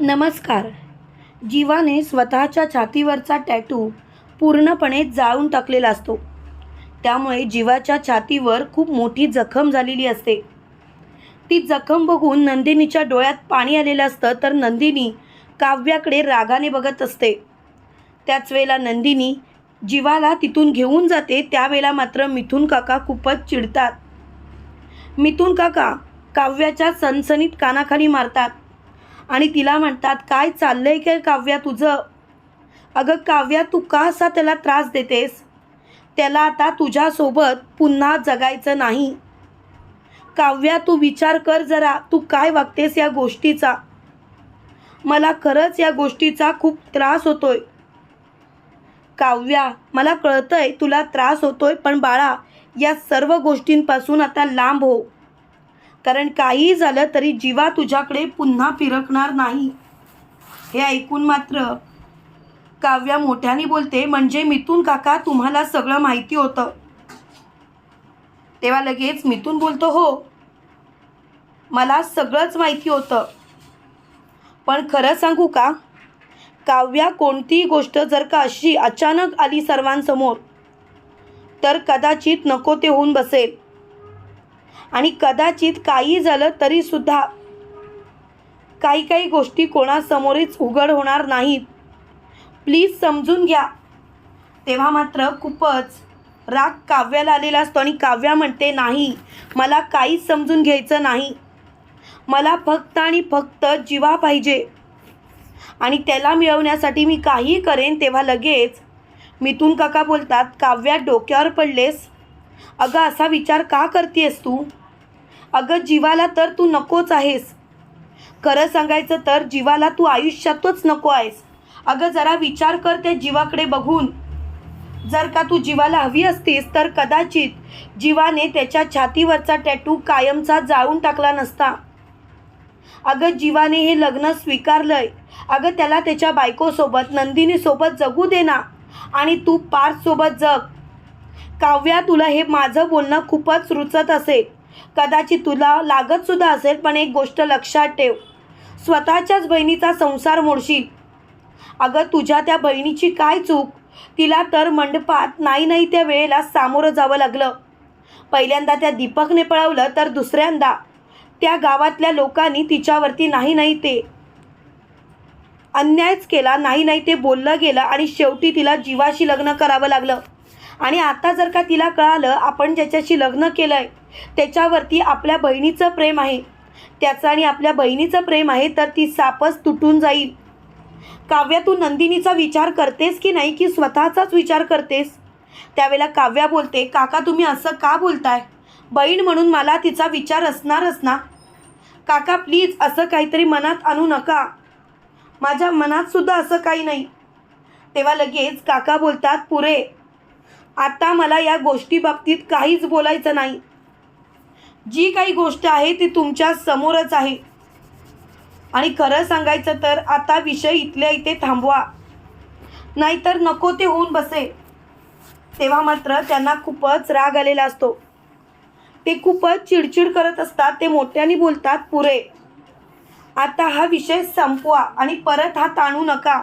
नमस्कार. जीवाने स्वतःच्या छातीवरचा टॅटू पूर्णपणे जाळून टाकलेला असतो. त्यामुळे जीवाच्या छातीवर खूप मोठी जखम झालेली असते. ती जखम बघून नंदिनीच्या डोळ्यात पाणी आलेलं असतं तर नंदिनी काव्याकडे रागाने बघत असते. त्याच वेळेला नंदिनी जीवाला तिथून घेऊन जाते त्यावेळेला मात्र मिथून काका खूपच चिडतात. मिथून काका काव्याच्या सनसनीत कानाखाली मारतात. आणि तिला म्हणतात काय चाललंय काय काव्या तुझं? अगं काव्या तू का असा त्याला त्रास देतेस? त्याला आता तुझ्यासोबत पुन्हा जगायचं नाही. काव्या तू विचार कर जरा तू काय वागतेस या गोष्टीचा? मला खरंच या गोष्टीचा खूप त्रास होतोय. काव्या मला कळतंय तुला त्रास होतोय पण बाळा या सर्व गोष्टींपासून आता लांब हो. कारण काही झालं तरी जीवा तुझ्याकडे पुन्हा फिरकणार नाही. हे ऐकून मात्र काव्या मोठ्याने बोलते म्हणजे मिथून काका तुम्हाला सगळं माहिती होतं. तेव्हा लगेच मिथून बोलतो हो मला सगळंच माहिती होतं. पण खरं सांगू का? काव्या कोणतीही गोष्ट जर का अशी अचानक आली सर्वांसमोर तर कदाचित नको ते होऊन बसेल. आणि कदाचित काही झालं तरीसुद्धा काही काही गोष्टी कोणासमोरच उघड होणार नाहीत. प्लीज समजून घ्या. तेव्हा मात्र खूपच राग काव्याला आलेला असतो आणि काव्या म्हणते नाही मला काहीच समजून घ्यायचं नाही. मला फक्त आणि फक्त जीवा पाहिजे. आणि त्याला मिळवण्यासाठी मी काही करेन तेव्हा लगेच मिथून काका बोलतात काव्या डोक्यावर पडलेस. अगं असा विचार का करतेस तू? अगं जीवाला तर तू नकोच आहेस. खरं सांगायचं तर जीवाला तू आयुष्यातच नको आहेस. अगं जरा विचार कर त्या जीवाकडे बघून. जर का तू जीवाला हवी असतीस तर कदाचित जीवाने त्याच्या छातीवरचा टॅटू कायमचा जाळून टाकला नसता. अगं जीवाने हे लग्न स्वीकारलंय. अगं त्याला त्याच्या बायकोसोबत नंदिनीसोबत जगू दे ना. आणि तू पार्थसोबत जग. काव्या तुला हे माझं बोलणं खूपच रुचत असेल. कदाचित तुला लागतसुद्धा असेल पण एक गोष्ट लक्षात ठेव. स्वतःच्याच बहिणीचा संसार मोडशील. अगं तुझ्या त्या बहिणीची काय चूक? तिला तर मंडपात नाही नाही त्या वेळेला सामोरं जावं लागलं. पहिल्यांदा त्या दीपकने पळवलं तर दुसऱ्यांदा. त्या गावातल्या लोकांनी तिच्यावरती नाही नाही ते अन्यायच केला नाही नाही ते बोललं गेलं आणि शेवटी तिला जीवाशी लग्न करावं लागलं. आणि आता जर का तिला कळालं आपण ज्याच्याशी लग्न केलं आहे त्याच्यावरती आपल्या बहिणीचं प्रेम आहे. त्याचं आणि आपल्या बहिणीचं प्रेम आहे तर ती सापच तुटून जाईल. काव्या तू नंदिनीचा विचार करतेस की नाही की स्वतःचाच विचार करतेस? त्यावेळेला काव्या बोलते काका तुम्ही असं का बोलताय? बहीण म्हणून मला तिचा विचार असणारच ना? काका प्लीज असं काहीतरी मनात आणू नका. माझ्या मनात सुद्धा असं काही नाही. तेव्हा लगेच काका बोलतात पुरे आता मला या गोष्टी बाबतीत काहीच बोलायचं नाही. जी काही गोष्ट आहे ती तुमच्या समोरच आहे. आणि खरं सांगायचं तर आता विषय इथल्या इथे थांबवा. नाहीतर नको ते होऊन बसे. तेव्हा मात्र त्यांना खूपच राग आलेला असतो. ते खूपच चिडचिड करत असतात ते मोठ्याने बोलतात पुरे आता हा विषय संपवा आणि परत हा ताणू नका.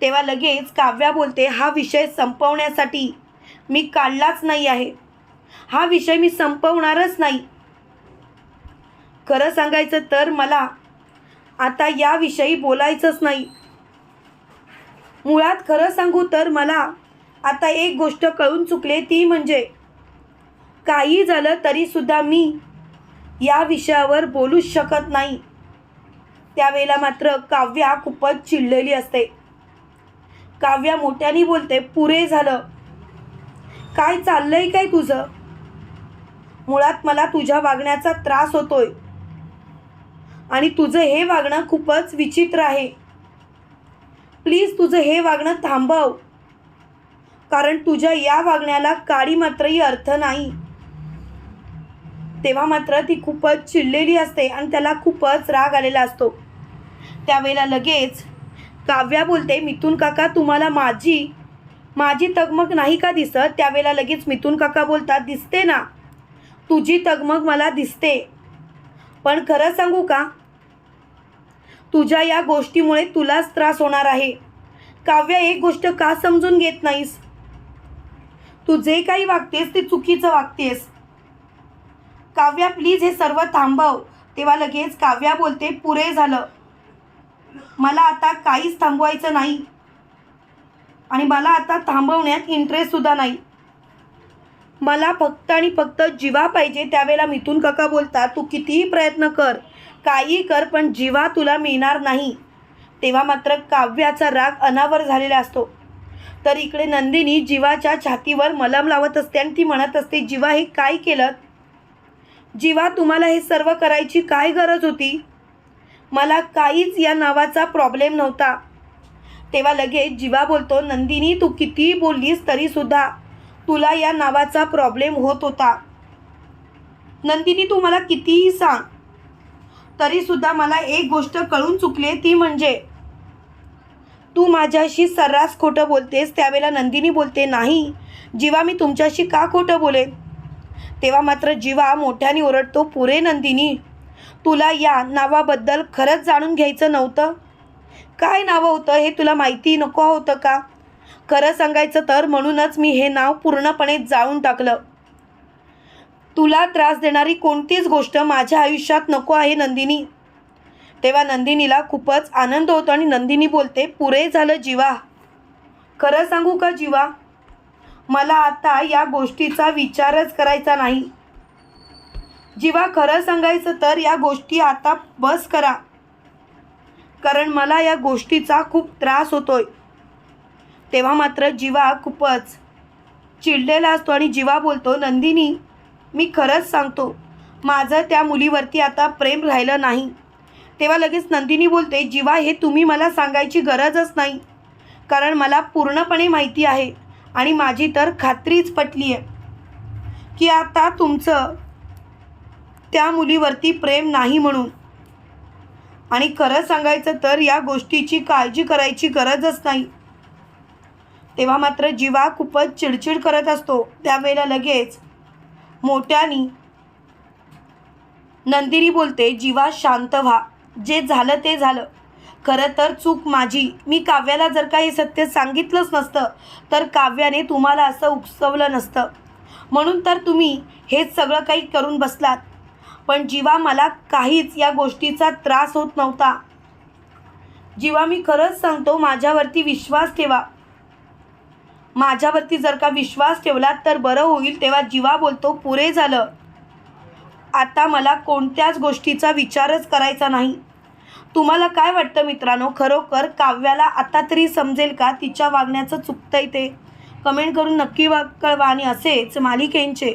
तेव्हा लगेच काव्या बोलते हा विषय संपवण्यासाठी मी काढलाच नाही आहे. हा विषय मी संपवणारच नाही. खरं सांगायचं तर मला आता याविषयी बोलायचंच नाही. मुळात खरं सांगू तर मला आता एक गोष्ट कळून चुकले ती म्हणजे काही झालं तरीसुद्धा मी या विषयावर बोलूच शकत नाही. त्यावेळेला मात्र काव्या खूपच चिडलेली असते. काव्या मोठ्याने बोलते पुरे झालं. काय चाललंय काय तुझं? मुळात मला तुझ्या वागण्याचा त्रास होतोय. आणि तुझं हे वागणं खूपच विचित्र आहे. प्लीज तुझं हे वागणं थांबव. कारण तुझ्या या वागण्याला काळी मात्रही अर्थ नाही. तेव्हा मात्र ती खूपच चिडलेली असते आणि त्याला खूपच राग आलेला असतो. त्यावेळेला लगेच काव्या बोलते मिथून काका तुम्हाला माझी माझी तगमग नाही का दिसत? त्यावेळेला लगेच मिथून काका बोलतात दिसते ना. तुझी तगमग मला दिसते. पण खरं सांगू का? तुझ्या या गोष्टीमुळे तुलाच त्रास होणार आहे. काव्य एक गोष्ट का समजून घेत नाहीस? तू जे काही वागतेस ते चुकीचं वागतेस. काव्या प्लीज हे सर्व थांबव. तेव्हा लगेच काव्या बोलते पुरे झालं. मला आता काहीच थांबवायचं नाही. आणि मला आता थांबवण्यात इंटरेस्टसुद्धा नाही. मला फक्त आणि फक्त जीवा पाहिजे त्यावेळेला मिथून काका बोलतात तू कितीही प्रयत्न कर काही कर पण जीवा तुला मिळणार नाही. तेव्हा मात्र काव्याचा राग अनावर झालेला असतो. तर इकडे नंदिनी जीवाच्या छातीवर मलम लावत असते आणि ती म्हणत असते जीवा हे काय केलं? जीवा तुम्हाला हे सर्व करायची काय गरज होती? मला काहीच या नावाचा प्रॉब्लेम नव्हता. तेव्हा लगेच जीवा बोलतो नंदिनी तू कितीही बोललीस तरीसुद्धा तुला या नावाचा प्रॉब्लेम होत होता. नंदिनी तू मला कितीही सांग तरीसुद्धा मला एक गोष्ट कळून चुकली ती म्हणजे तू माझ्याशी सर्रास खोटं बोलतेस त्यावेळेला नंदिनी बोलते नाही जीवा मी तुमच्याशी का खोटं बोलेन? तेव्हा मात्र जीवा मोठ्याने ओरडतो पुरे नंदिनी तुला या नावाबद्दल खरंच जाणून घ्यायचं नव्हतं? काय नावं होतं हे तुला माहिती नको होतं का? खरं सांगायचं तर म्हणूनच मी हे नाव पूर्णपणे जाळून टाकलं. तुला त्रास देणारी कोणतीच गोष्ट माझ्या आयुष्यात नको आहे नंदिनी. तेव्हा नंदिनीला खूपच आनंद होतो आणि नंदिनी बोलते पुरे झालं जीवा. खरं सांगू का जीवा? मला आता या गोष्टीचा विचारच करायचा नाही. जीवा खरं सांगायचं तर या गोष्टी आता बस करा. कारण मला या गोष्टीचा खूप त्रास होतोय. तेव्हा मात्र जीवा खूपच चिडलेला असतो आणि जीवा बोलतो नंदिनी मी खरंच सांगतो माझं त्या मुलीवरती आता प्रेम राहिलं नाही. तेव्हा लगेच नंदिनी बोलते जीवा हे तुम्ही मला सांगायची गरजच नाही कारण मला पूर्णपणे माहिती आहे आणि माझी तर खात्रीच पटली आहे की आता तुमचं त्या मुलीवरती प्रेम नाही म्हणून. आणि खरं सांगायचं तर या गोष्टीची काळजी करायची गरजच नाही. तेव्हा मात्र जीवा खूपच चिडचिड करत असतो. त्यावेळेला लगेच मोठ्यानी नंदिनी बोलते जीवा शांत व्हा. जे झालं ते झालं. खरं तर चूक माझी. मी काव्याला जर का हे सत्य सांगितलंच नसतं तर काव्याने तुम्हाला असं उकसवलं नसतं. म्हणून तर तुम्ही हेच सगळं काही करून बसलात. पण जीवा मला काहीच या गोष्टीचा त्रास होत नव्हता. जीवा मी खरंच सांगतो माझ्यावरती विश्वास ठेवा. माझ्यावरती जर का विश्वास ठेवला तर बरं होईल तेव्हा जीवा बोलतो पुरे झालं. आता मला कोणत्याच गोष्टीचा विचारच करायचा नाही. तुम्हाला काय वाटतं मित्रांनो? खरोखर काव्याला आता तरी समजेल का? तिच्या वागण्याचं चुकतंय ते. कमेंट करून नक्की वा कळवा आणि असेच मालिकेंचे